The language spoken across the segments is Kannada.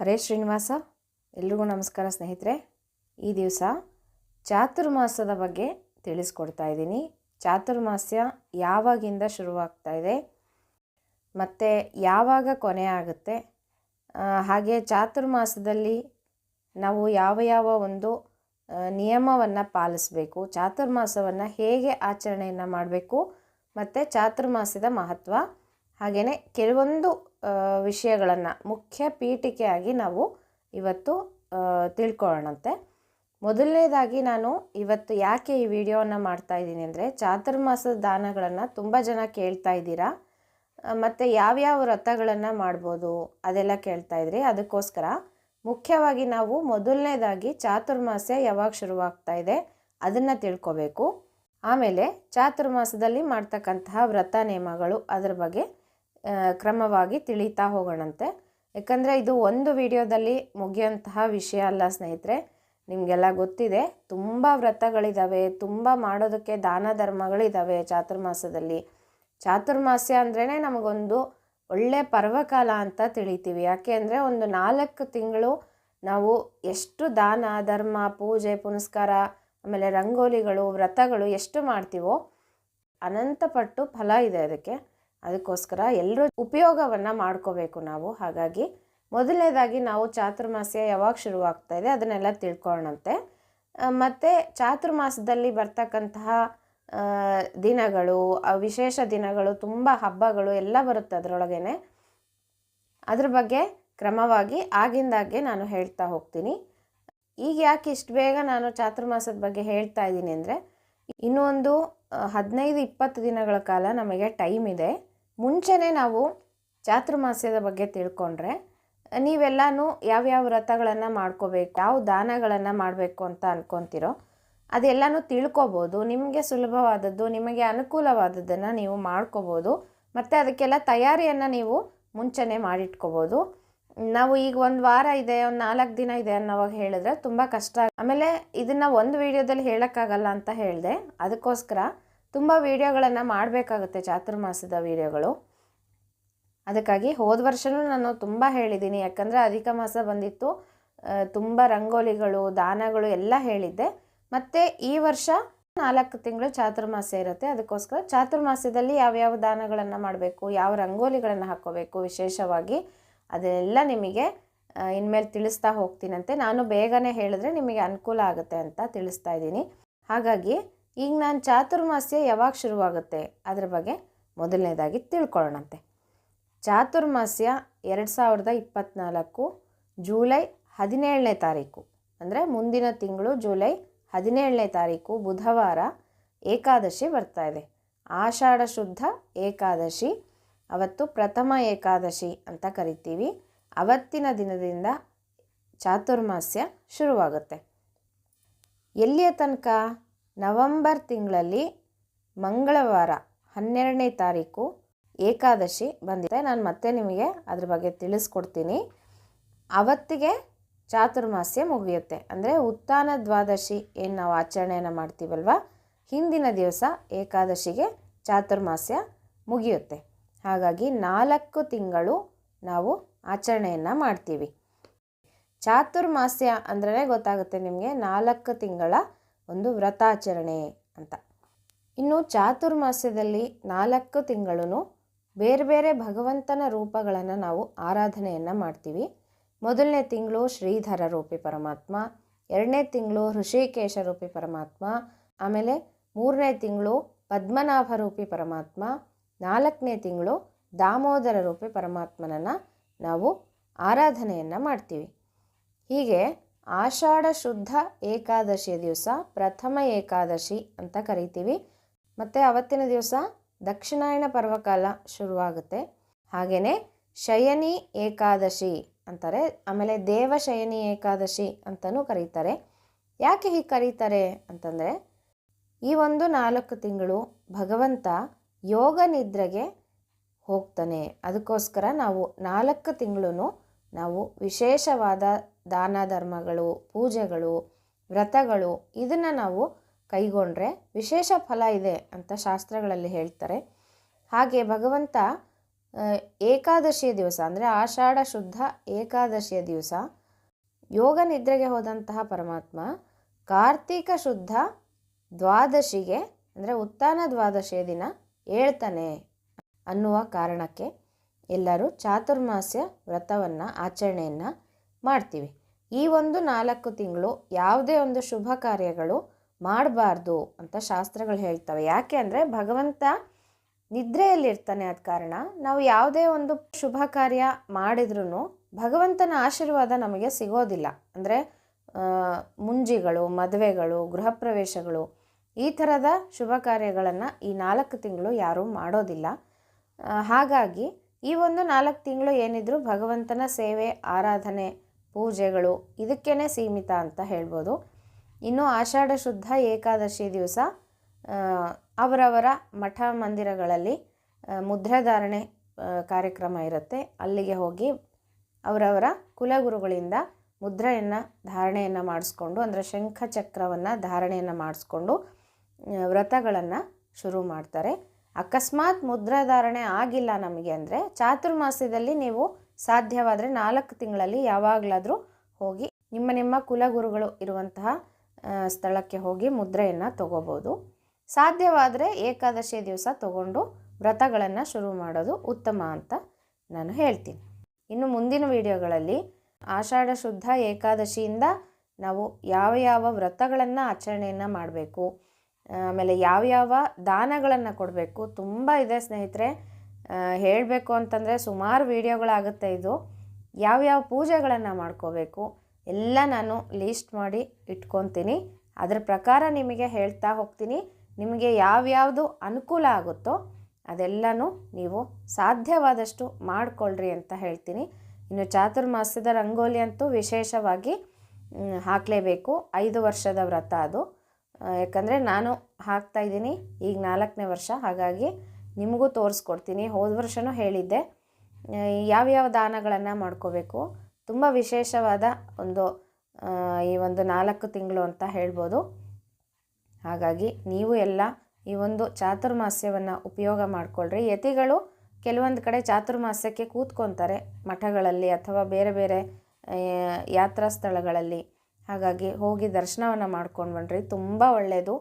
ಹರೇ ಶ್ರೀನಿವಾಸ, ಎಲ್ರಿಗೂ ನಮಸ್ಕಾರ ಸ್ನೇಹಿತರೆ. ಈ ದಿವಸ ಚಾತುರ್ಮಾಸದ ಬಗ್ಗೆ ತಿಳಿಸ್ಕೊಡ್ತಾ ಇದ್ದೀನಿ. ಚಾತುರ್ಮಾಸ್ಯ ಯಾವಾಗಿಂದ ಶುರುವಾಗ್ತಾ ಇದೆ, ಮತ್ತು ಯಾವಾಗ ಕೊನೆ ಆಗುತ್ತೆ? ಹಾಗೆ ಚಾತುರ್ಮಾಸದಲ್ಲಿ ನಾವು ಯಾವ ಯಾವ ಒಂದು ನಿಯಮವನ್ನು ಪಾಲಿಸಬೇಕು, ಚಾತುರ್ಮಾಸವನ್ನು ಹೇಗೆ ಆಚರಣೆಯನ್ನು ಮಾಡಬೇಕು, ಮತ್ತು ಚಾತುರ್ಮಾಸದ ಮಹತ್ವ ಹಾಗೆಯೇ ಕೆಲವೊಂದು ವಿಷಯಗಳನ್ನು ಮುಖ್ಯ ಪೀಠಿಕೆಯಾಗಿ ನಾವು ಇವತ್ತು ತಿಳ್ಕೊಳ್ಳೋಣಂತೆ. ಮೊದಲನೇದಾಗಿ ನಾನು ಇವತ್ತು ಯಾಕೆ ಈ ವಿಡಿಯೋವನ್ನು ಮಾಡ್ತಾ ಇದ್ದೀನಿ ಅಂದರೆ ಚಾತುರ್ಮಾಸದ ದಾನಗಳನ್ನು ತುಂಬ ಜನ ಕೇಳ್ತಾ ಇದ್ದೀರಾ? ಮತ್ತು ಯಾವ್ಯಾವ ವ್ರತಗಳನ್ನು ಮಾಡ್ಬೋದು ಅದೆಲ್ಲ ಕೇಳ್ತಾ ಇದ್ರಿ. ಅದಕ್ಕೋಸ್ಕರ ಮುಖ್ಯವಾಗಿ ನಾವು ಮೊದಲನೇದಾಗಿ ಚಾತುರ್ಮಾಸ ಯಾವಾಗ ಶುರುವಾಗ್ತಾ ಇದೆ ಅದನ್ನು ತಿಳ್ಕೊಬೇಕು. ಆಮೇಲೆ ಚಾತುರ್ಮಾಸದಲ್ಲಿ ಮಾಡ್ತಕ್ಕಂತಹ ವ್ರತ ನಿಯಮಗಳು ಅದರ ಬಗ್ಗೆ ಕ್ರಮವಾಗಿ ತಿಳಿತಾ ಹೋಗೋಣಂತೆ. ಯಾಕಂದರೆ ಇದು ಒಂದು ವಿಡಿಯೋದಲ್ಲಿ ಮುಗಿಯುವಂತಹ ವಿಷಯ ಅಲ್ಲ ಸ್ನೇಹಿತರೆ. ನಿಮಗೆಲ್ಲ ಗೊತ್ತಿದೆ, ತುಂಬ ವ್ರತಗಳಿದ್ದಾವೆ ತುಂಬ ಮಾಡೋದಕ್ಕೆ ದಾನ ಧರ್ಮಗಳಿದ್ದಾವೆ ಚಾತುರ್ಮಾಸದಲ್ಲಿ. ಚಾತುರ್ಮಾಸ್ಯ ಅಂದ್ರೇ ನಮಗೊಂದು ಒಳ್ಳೆ ಪರ್ವಕಾಲ ಅಂತ ತಿಳಿತೀವಿ. ಯಾಕೆ ಅಂದರೆ ಒಂದು ನಾಲ್ಕು ತಿಂಗಳು ನಾವು ಎಷ್ಟು ದಾನ, ಧರ್ಮ, ಪೂಜೆ, ಪುನಸ್ಕಾರ, ಆಮೇಲೆ ರಂಗೋಲಿಗಳು, ವ್ರತಗಳು ಎಷ್ಟು ಮಾಡ್ತೀವೋ ಅನಂತಪಟ್ಟು ಫಲ ಇದೆ ಅದಕ್ಕೆ. ಅದಕ್ಕೋಸ್ಕರ ಎಲ್ಲರೂ ಉಪಯೋಗವನ್ನು ಮಾಡ್ಕೋಬೇಕು ನಾವು. ಹಾಗಾಗಿ ಮೊದಲನೇದಾಗಿ ನಾವು ಚಾತುರ್ಮಾಸ್ಯ ಯಾವಾಗ ಶುರುವಾಗ್ತಾ ಇದೆ ಅದನ್ನೆಲ್ಲ ತಿಳ್ಕೊಳ್ಳೋಣಂತೆ. ಮತ್ತು ಚಾತುರ್ಮಾಸದಲ್ಲಿ ಬರ್ತಕ್ಕಂತಹ ದಿನಗಳು ವಿಶೇಷ ದಿನಗಳು, ತುಂಬ ಹಬ್ಬಗಳು ಎಲ್ಲ ಬರುತ್ತೆ ಅದರೊಳಗೇನೆ. ಅದ್ರ ಬಗ್ಗೆ ಕ್ರಮವಾಗಿ ಆಗಿಂದಾಗೆ ನಾನು ಹೇಳ್ತಾ ಹೋಗ್ತೀನಿ. ಈಗ ಯಾಕೆ ಇಷ್ಟು ಬೇಗ ನಾನು ಚಾತುರ್ಮಾಸದ ಬಗ್ಗೆ ಹೇಳ್ತಾ ಇದ್ದೀನಿ ಅಂದರೆ ಇನ್ನೊಂದು ಹದಿನೈದು, ಇಪ್ಪತ್ತು ದಿನಗಳ ಕಾಲ ನಮಗೆ ಟೈಮ್ ಇದೆ. ಮುಂಚೆನೇ ನಾವು ಚಾತುರ್ಮಾಸ್ಯದ ಬಗ್ಗೆ ತಿಳ್ಕೊಂಡ್ರೆ, ನೀವೆಲ್ಲನೂ ಯಾವ್ಯಾವ ವ್ರತಗಳನ್ನು ಮಾಡ್ಕೋಬೇಕು, ಯಾವ ದಾನಗಳನ್ನು ಮಾಡಬೇಕು ಅಂತ ಅನ್ಕೊಂತಿರೋ, ಅದೆಲ್ಲನೂ ತಿಳ್ಕೊಬೋದು. ನಿಮಗೆ ಸುಲಭವಾದದ್ದು, ನಿಮಗೆ ಅನುಕೂಲವಾದದ್ದನ್ನು ನೀವು ಮಾಡ್ಕೋಬೋದು. ಮತ್ತು ಅದಕ್ಕೆಲ್ಲ ತಯಾರಿಯನ್ನು ನೀವು ಮುಂಚೆನೇ ಮಾಡಿಟ್ಕೋಬೋದು. ನಾವು ಈಗ ಒಂದು ವಾರ ಇದೆ, ಒಂದು ನಾಲ್ಕು ದಿನ ಇದೆ ಅನ್ನೋವಾಗ ಹೇಳಿದ್ರೆ ತುಂಬ ಕಷ್ಟ ಆಮೇಲೆ ಇದನ್ನು ಒಂದು ವಿಡಿಯೋದಲ್ಲಿ ಹೇಳೋಕ್ಕಾಗಲ್ಲ ಅಂತ ಹೇಳಿದೆ. ಅದಕ್ಕೋಸ್ಕರ ತುಂಬ ವೀಡಿಯೋಗಳನ್ನು ಮಾಡಬೇಕಾಗುತ್ತೆ ಚಾತುರ್ಮಾಸದ ವೀಡಿಯೋಗಳು. ಅದಕ್ಕಾಗಿ ಹೋದ ವರ್ಷವೂ ನಾನು ತುಂಬ ಹೇಳಿದ್ದೀನಿ. ಯಾಕಂದರೆ ಅಧಿಕ ಮಾಸ ಬಂದಿತ್ತು. ತುಂಬ ರಂಗೋಲಿಗಳು, ದಾನಗಳು ಎಲ್ಲ ಹೇಳಿದ್ದೆ. ಮತ್ತು ಈ ವರ್ಷ ನಾಲ್ಕು ತಿಂಗಳು ಚಾತುರ್ಮಾಸ ಇರುತ್ತೆ. ಅದಕ್ಕೋಸ್ಕರ ಚಾತುರ್ಮಾಸದಲ್ಲಿ ಯಾವ್ಯಾವ ದಾನಗಳನ್ನು ಮಾಡಬೇಕು, ಯಾವ ರಂಗೋಲಿಗಳನ್ನು ಹಾಕ್ಕೋಬೇಕು ವಿಶೇಷವಾಗಿ ಅದೆಲ್ಲ ನಿಮಗೆ ಇನ್ಮೇಲೆ ತಿಳಿಸ್ತಾ ಹೋಗ್ತೀನಂತೆ. ನಾನು ಬೇಗನೆ ಹೇಳಿದ್ರೆ ನಿಮಗೆ ಅನುಕೂಲ ಆಗುತ್ತೆ ಅಂತ ತಿಳಿಸ್ತಾ ಇದ್ದೀನಿ. ಹಾಗಾಗಿ ಈಗ ನಾನು ಚಾತುರ್ಮಾಸ್ಯ ಯಾವಾಗ ಶುರುವಾಗುತ್ತೆ? ಅದ್ರ ಬಗ್ಗೆ ಮೊದಲನೇದಾಗಿ ತಿಳ್ಕೊಳ್ಳೋಣಂತೆ. ಚಾತುರ್ಮಾಸ್ಯ ಎರಡು ಸಾವಿರದ ಇಪ್ಪತ್ತ್ನಾಲ್ಕು ಜೂಲೈ ಹದಿನೇಳನೇ ತಾರೀಕು. ಅಂದರೆ ಮುಂದಿನ ತಿಂಗಳು ಜೂಲೈ ಹದಿನೇಳನೇ ತಾರೀಕು ಬುಧವಾರ ಏಕಾದಶಿ ಬರ್ತಾ ಇದೆ. ಆಷಾಢ ಶುದ್ಧ ಏಕಾದಶಿ, ಅವತ್ತು ಪ್ರಥಮ ಏಕಾದಶಿ ಅಂತ ಕರಿತೀವಿ. ಅವತ್ತಿನ ದಿನದಿಂದ ಚಾತುರ್ಮಾಸ್ಯ ಶುರುವಾಗುತ್ತೆ. ಎಲ್ಲಿಯ ತನಕ? ನವಂಬರ್ ತಿಂಗಳಲ್ಲಿ ಮಂಗಳವಾರ ಹನ್ನೆರಡನೇ ತಾರೀಕು ಏಕಾದಶಿ ಬಂದಿದೆ. ನಾನು ಮತ್ತೆ ನಿಮಗೆ ಅದ್ರ ಬಗ್ಗೆ ತಿಳಿಸ್ಕೊಡ್ತೀನಿ. ಅವತ್ತಿಗೆ ಚಾತುರ್ಮಾಸ್ಯ ಮುಗಿಯುತ್ತೆ. ಅಂದರೆ ಉತ್ಥಾನ ದ್ವಾದಶಿ ಏನು ನಾವು ಆಚರಣೆಯನ್ನು ಮಾಡ್ತೀವಲ್ವ? ಹಿಂದಿನ ದಿವಸ ಏಕಾದಶಿಗೆ ಚಾತುರ್ಮಾಸ್ಯ ಮುಗಿಯುತ್ತೆ. ಹಾಗಾಗಿ ನಾಲ್ಕು ತಿಂಗಳು ನಾವು ಆಚರಣೆಯನ್ನು ಮಾಡ್ತೀವಿ. ಚಾತುರ್ಮಾಸ್ಯ ಅಂದ್ರೆ ಗೊತ್ತಾಗುತ್ತೆ ನಿಮಗೆ ನಾಲ್ಕು ತಿಂಗಳ ಒಂದು ವ್ರತಾಚರಣೆ ಅಂತ. ಇನ್ನು ಚಾತುರ್ಮಾಸ್ಯದಲ್ಲಿ ನಾಲ್ಕು ತಿಂಗಳು ಬೇರೆ ಬೇರೆ ಭಗವಂತನ ರೂಪಗಳನ್ನು ನಾವು ಆರಾಧನೆಯನ್ನು ಮಾಡ್ತೀವಿ. ಮೊದಲನೇ ತಿಂಗಳು ಶ್ರೀಧರ ರೂಪಿ ಪರಮಾತ್ಮ, ಎರಡನೇ ತಿಂಗಳು ಋಷಿಕೇಶ ರೂಪಿ ಪರಮಾತ್ಮ, ಆಮೇಲೆ ಮೂರನೇ ತಿಂಗಳು ಪದ್ಮನಾಭ ರೂಪಿ ಪರಮಾತ್ಮ, ನಾಲ್ಕನೇ ತಿಂಗಳು ದಾಮೋದರ ರೂಪಿ ಪರಮಾತ್ಮನನ್ನು ನಾವು ಆರಾಧನೆಯನ್ನು ಮಾಡ್ತೀವಿ. ಹೀಗೆ ಆಷಾಢ ಶುದ್ಧ ಏಕಾದಶಿಯ ದಿವಸ, ಪ್ರಥಮ ಏಕಾದಶಿ ಅಂತ ಕರಿತೀವಿ. ಮತ್ತು ಅವತ್ತಿನ ದಿವಸ ದಕ್ಷಿಣಾಯನ ಪರ್ವಕಾಲ ಶುರುವಾಗುತ್ತೆ. ಹಾಗೆಯೇ ಶಯನಿ ಏಕಾದಶಿ ಅಂತಾರೆ. ಆಮೇಲೆ ದೇವಶಯನಿ ಏಕಾದಶಿ ಅಂತಲೂ ಕರೀತಾರೆ. ಯಾಕೆ ಹೀಗೆ ಕರೀತಾರೆ ಅಂತಂದರೆ, ಈ ಒಂದು ನಾಲ್ಕು ತಿಂಗಳು ಭಗವಂತ ಯೋಗ ನಿದ್ರೆಗೆ ಹೋಗ್ತಾನೆ. ಅದಕ್ಕೋಸ್ಕರ ನಾವು ನಾಲ್ಕು ತಿಂಗಳು ನಾವು ವಿಶೇಷವಾದ ದಾನ ಧರ್ಮಗಳು ಪೂಜೆಗಳು, ವ್ರತಗಳು ಇದನ್ನು ನಾವು ಕೈಗೊಂಡ್ರೆ ವಿಶೇಷ ಫಲ ಇದೆ ಅಂತ ಶಾಸ್ತ್ರಗಳಲ್ಲಿ ಹೇಳ್ತಾರೆ. ಹಾಗೆ ಭಗವಂತ ಏಕಾದಶಿಯ ದಿವಸ ಅಂದರೆ ಆಷಾಢ ಶುದ್ಧ ಏಕಾದಶಿಯ ದಿವಸ, ಯೋಗ ನಿದ್ರೆಗೆ ಹೋದಂತಹ ಪರಮಾತ್ಮ ಕಾರ್ತೀಕ ಶುದ್ಧ ದ್ವಾದಶಿಗೆ ಅಂದರೆ ಉತ್ಥಾನ ದ್ವಾದಶಿಯ ದಿನ ಹೇಳ್ತಾನೆ ಅನ್ನುವ ಕಾರಣಕ್ಕೆ ಎಲ್ಲರೂ ಚಾತುರ್ಮಾಸ್ಯ ವ್ರತವನ್ನು, ಆಚರಣೆಯನ್ನು ಮಾಡ್ತೀವಿ. ಈ ಒಂದು ನಾಲ್ಕು ತಿಂಗಳು ಯಾವುದೇ ಒಂದು ಶುಭ ಕಾರ್ಯಗಳು ಮಾಡಬಾರ್ದು ಅಂತ ಶಾಸ್ತ್ರಗಳು ಹೇಳ್ತವೆ. ಯಾಕೆ ಅಂದರೆ ಭಗವಂತ ನಿದ್ರೆಯಲ್ಲಿರ್ತಾನೆ ಆದ ಕಾರಣ ನಾವು ಯಾವುದೇ ಒಂದು ಶುಭ ಕಾರ್ಯ ಮಾಡಿದ್ರೂ ಭಗವಂತನ ಆಶೀರ್ವಾದ ನಮಗೆ ಸಿಗೋದಿಲ್ಲ. ಅಂದರೆ ಮುಂಜಿಗಳು, ಮದುವೆಗಳು ಗೃಹ ಪ್ರವೇಶಗಳು ಈ ಥರದ ಶುಭ ಕಾರ್ಯಗಳನ್ನು ಈ ನಾಲ್ಕು ತಿಂಗಳು ಯಾರೂ ಮಾಡೋದಿಲ್ಲ. ಹಾಗಾಗಿ ಈ ಒಂದು ನಾಲ್ಕು ತಿಂಗಳು ಏನಿದ್ರು ಭಗವಂತನ ಸೇವೆ, ಆರಾಧನೆ, ಪೂಜೆಗಳು ಇದಕ್ಕೇ ಸೀಮಿತ ಅಂತ ಹೇಳ್ಬೋದು. ಇನ್ನು ಆಷಾಢ ಶುದ್ಧ ಏಕಾದಶಿ ದಿವಸ ಅವರವರ ಮಠ ಮಂದಿರಗಳಲ್ಲಿ ಮುದ್ರಾಧಾರಣೆ ಕಾರ್ಯಕ್ರಮ ಇರುತ್ತೆ. ಅಲ್ಲಿಗೆ ಹೋಗಿ ಅವರವರ ಕುಲಗುರುಗಳಿಂದ ಮುದ್ರೆಯನ್ನು, ಧಾರಣೆಯನ್ನು ಮಾಡಿಸ್ಕೊಂಡು ಅಂದರೆ ಶಂಖ ಚಕ್ರವನ್ನು ಧಾರಣೆಯನ್ನು ಮಾಡಿಸ್ಕೊಂಡು ವ್ರತಗಳನ್ನು ಶುರು ಮಾಡ್ತಾರೆ. ಅಕಸ್ಮಾತ್ ಮುದ್ರಾಧಾರಣೆ ಆಗಿಲ್ಲ ನಮಗೆ ಅಂದರೆ ಚಾತುರ್ಮಾಸ್ಯದಲ್ಲಿ ನೀವು ಸಾಧ್ಯವಾದರೆ ನಾಲ್ಕು ತಿಂಗಳಲ್ಲಿ ಯಾವಾಗಲಾದರೂ ಹೋಗಿ ನಿಮ್ಮ ನಿಮ್ಮ ಕುಲಗುರುಗಳು ಇರುವಂತಹ ಸ್ಥಳಕ್ಕೆ ಹೋಗಿ ಮುದ್ರೆಯನ್ನು ತಗೋಬೋದು. ಸಾಧ್ಯವಾದರೆ ಏಕಾದಶಿ ದಿವಸ ತಗೊಂಡು ವ್ರತಗಳನ್ನು ಶುರು ಮಾಡೋದು ಉತ್ತಮ ಅಂತ ನಾನು ಹೇಳ್ತೀನಿ. ಇನ್ನು ಮುಂದಿನ ವಿಡಿಯೋಗಳಲ್ಲಿ ಆಷಾಢ ಶುದ್ಧ ಏಕಾದಶಿಯಿಂದ ನಾವು ಯಾವ ಯಾವ ವ್ರತಗಳನ್ನು ಆಚರಣೆಯನ್ನು ಮಾಡಬೇಕು ಆಮೇಲೆ ಯಾವ್ಯಾವ ದಾನಗಳನ್ನು ಕೊಡಬೇಕು, ತುಂಬ ಇದೆ ಸ್ನೇಹಿತರೆ. ಹೇಳಬೇಕು ಅಂತಂದರೆ ಸುಮಾರು ವೀಡಿಯೋಗಳಾಗುತ್ತೆ ಇದು. ಯಾವ್ಯಾವ ಪೂಜೆಗಳನ್ನು ಮಾಡ್ಕೋಬೇಕು, ಎಲ್ಲ ನಾನು ಲೀಸ್ಟ್ ಮಾಡಿ ಇಟ್ಕೊತೀನಿ. ಅದರ ಪ್ರಕಾರ ನಿಮಗೆ ಹೇಳ್ತಾ ಹೋಗ್ತೀನಿ. ನಿಮಗೆ ಯಾವ್ಯಾವುದು ಅನುಕೂಲ ಆಗುತ್ತೋ ಅದೆಲ್ಲನೂ ನೀವು ಸಾಧ್ಯವಾದಷ್ಟು ಮಾಡಿಕೊಳ್ಳ್ರಿ ಅಂತ ಹೇಳ್ತೀನಿ. ಇನ್ನು ಚಾತುರ್ಮಾಸ್ಯದ ರಂಗೋಲಿ ಅಂತೂ ವಿಶೇಷವಾಗಿ ಹಾಕಲೇಬೇಕು. ಐದು ವರ್ಷದ ವ್ರತ ಅದು. ಯಾಕಂದರೆ ನಾನು ಹಾಕ್ತಾ ಇದ್ದೀನಿ ಈಗ ನಾಲ್ಕನೇ ವರ್ಷ, ಹಾಗಾಗಿ ನಿಮಗೂ ತೋರಿಸ್ಕೊಡ್ತೀನಿ. ಹೋದ ವರ್ಷವೂ ಹೇಳಿದ್ದೆ. ಯಾವ್ಯಾವ ದಾನಗಳನ್ನು ಮಾಡ್ಕೋಬೇಕು? ತುಂಬ ವಿಶೇಷವಾದ ಒಂದು ಈ ಒಂದು ನಾಲ್ಕು ತಿಂಗಳು ಅಂತ ಹೇಳ್ಬೋದು. ಹಾಗಾಗಿ ನೀವು ಎಲ್ಲ ಈ ಒಂದು ಚಾತುರ್ಮಾಸ್ಯವನ್ನು ಉಪಯೋಗ ಮಾಡಿಕೊಳ್ಳ್ರಿ ಯತಿಗಳು ಕೆಲವೊಂದು ಕಡೆ ಚಾತುರ್ಮಾಸ್ಯಕ್ಕೆ ಕೂತ್ಕೊತಾರೆ ಮಠಗಳಲ್ಲಿ ಅಥವಾ ಬೇರೆ ಬೇರೆ ಯಾತ್ರಾ ಸ್ಥಳಗಳಲ್ಲಿ. ಹಾಗಾಗಿ ಹೋಗಿ ದರ್ಶನವನ್ನು ಮಾಡ್ಕೊಂಡು ಬನ್ನಿರಿ ತುಂಬ ಒಳ್ಳೆಯದು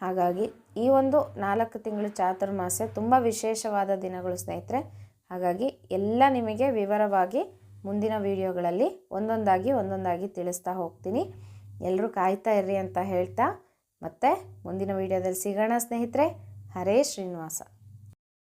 ಹಾಗಾಗಿ ಈ ಒಂದು ನಾಲ್ಕು ತಿಂಗಳು ಚಾತುರ್ಮಾಸ್ಯ ತುಂಬ ವಿಶೇಷವಾದ ದಿನಗಳು ಸ್ನೇಹಿತರೆ. ಹಾಗಾಗಿ ಎಲ್ಲ ನಿಮಗೆ ವಿವರವಾಗಿ ಮುಂದಿನ ವಿಡಿಯೋಗಳಲ್ಲಿ ಒಂದೊಂದಾಗಿ ಒಂದೊಂದಾಗಿ ತಿಳಿಸ್ತಾ ಹೋಗ್ತೀನಿ. ಎಲ್ಲರೂ ಕಾಯ್ತಾ ಇರ್ರಿ ಅಂತ ಹೇಳ್ತಾ ಮತ್ತೆ ಮುಂದಿನ ವಿಡಿಯೋದಲ್ಲಿ ಸಿಗೋಣ ಸ್ನೇಹಿತರೆ. ಹರೇ ಶ್ರೀನಿವಾಸ.